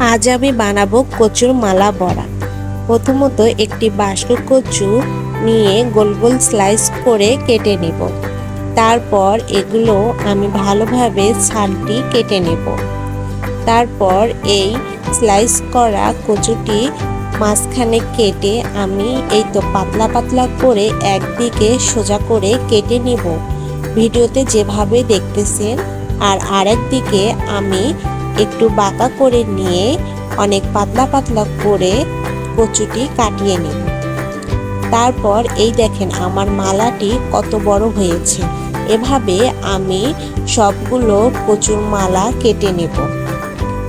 আজ আমি বানাবো কচুর মালা বড়া। প্রথমত একটি বাসক কচু নিয়ে গোল গোল স্লাইস করে কেটে নেব। তারপর এগুলো আমি ভালোভাবে ছালটি কেটে নেব। তারপর এই স্লাইস করা কচুটি মাঝখানে কেটে আমি এই তো পাতলা পাতলা করে একদিকে সোজা করে কেটে নেব। ভিডিওতে যেভাবে দেখতেছেন আর আরেক দিকে আমি একটু বাঁকা করে নিয়ে অনেক পাতলা পাতলা করে কচুটি কাটিয়ে নিব তারপর এই দেখেন আমার মালাটি কত বড় হয়েছে। এভাবে আমি সবগুলো কচুর মালা কেটে নেব।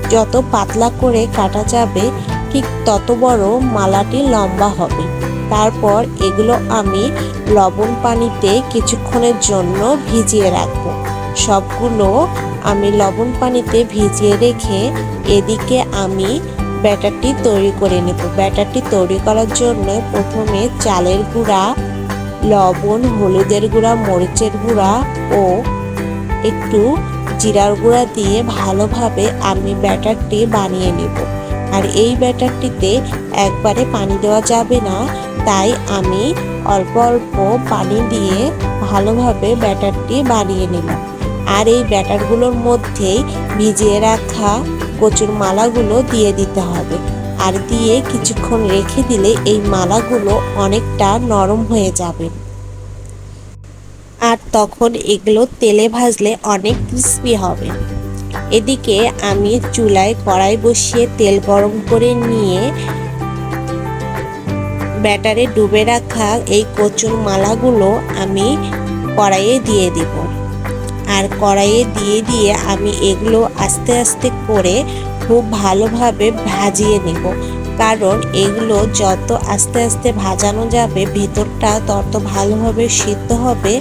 যত পাতলা করে কাটা যাবে, ঠিক তত বড় মালাটি লম্বা হবে। তারপর এগুলো আমি লবণ পানিতে কিছুক্ষণের জন্য ভিজিয়ে রাখব। সবগুলো আমি লবণ পানিতে ভিজিয়ে রেখে এদিকে আমি ব্যাটারটি তৈরি করে নেব। ব্যাটারটি তৈরি করার জন্য প্রথমে চালের গুঁড়া, লবণ, হলুদের গুঁড়া, মরিচের গুঁড়া ও একটু জিরার গুঁড়া দিয়ে ভালোভাবে আমি ব্যাটারটি বানিয়ে নেব। আর এই ব্যাটারটিতে একবারে পানি দেওয়া যাবে না, তাই আমি অল্প অল্প পানি দিয়ে ভালোভাবে ব্যাটারটি বানিয়ে নিলাম। আর এই ব্যাটারগুলোর মধ্যেই ভিজিয়ে রাখা কচুর মালাগুলো দিয়ে দিতে হবে। আর দিয়ে কিছুক্ষণ রেখে দিলে এই মালাগুলো অনেকটা নরম হয়ে যাবে। আর তখন এগুলো তেলে ভাজলে অনেক ক্রিস্পি হবে। এদিকে আমি চুলায় কড়াই বসিয়ে তেল গরম করে নিয়ে ব্যাটারে ডুবে রাখা এই কচুর মালাগুলো আমি কড়াইয়ে দিয়ে দিব। আর কড়াইয়ে দিয়ে দিয়ে আমি এগুলো আস্তে আস্তে করে খুব ভালোভাবে ভাজিয়ে নেব। কারণ এগুলো যত আস্তে আস্তে ভাজানো যাবে, ভেতরটা তত ভালোভাবে সিদ্ধ হবে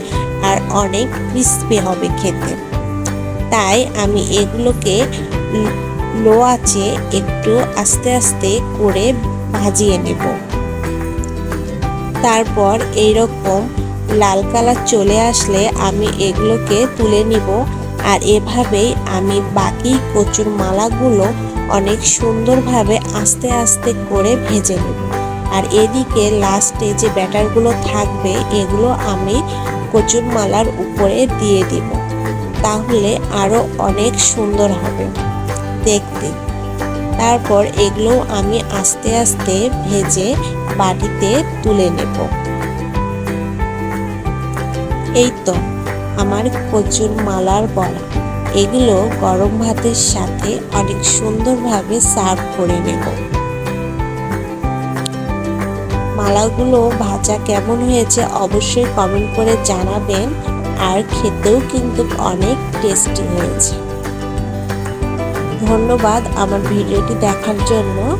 আর অনেক ক্রিস্পি হবে খেতে। তাই আমি এগুলোকে লো আছে একটু আস্তে আস্তে করে ভাজিয়ে নেব। তারপর এইরকম লাল কালার চলে আসলে আমি এগুলোকে তুলে নিব। আর এভাবেই আমি বাকি কচুর মালাগুলো অনেক সুন্দরভাবে আস্তে আস্তে করে ভেজে নেব। আর এদিকে লাস্টে যে ব্যাটারগুলো থাকবে, এগুলো আমি কচুর মালার উপরে দিয়ে দিব। তাহলে আরও অনেক সুন্দর হবে দেখতে। তারপর এগুলো আমি আস্তে আস্তে ভেজে বাটিতে তুলে নেব। এই তো, আমার কচুর মালার বড়া। এগুলো গরম ভাতের সাথে অনেক সুন্দরভাবে সার্ভ করে নেব। মালাগুলো ভাজা কেমন হয়েছে অবশ্যই কমেন্ট করে জানাবেন, আর খেতেও কিন্তু অনেক টেস্টি হয়েছে। ধন্যবাদ আমার ভিডিওটি দেখার জন্য।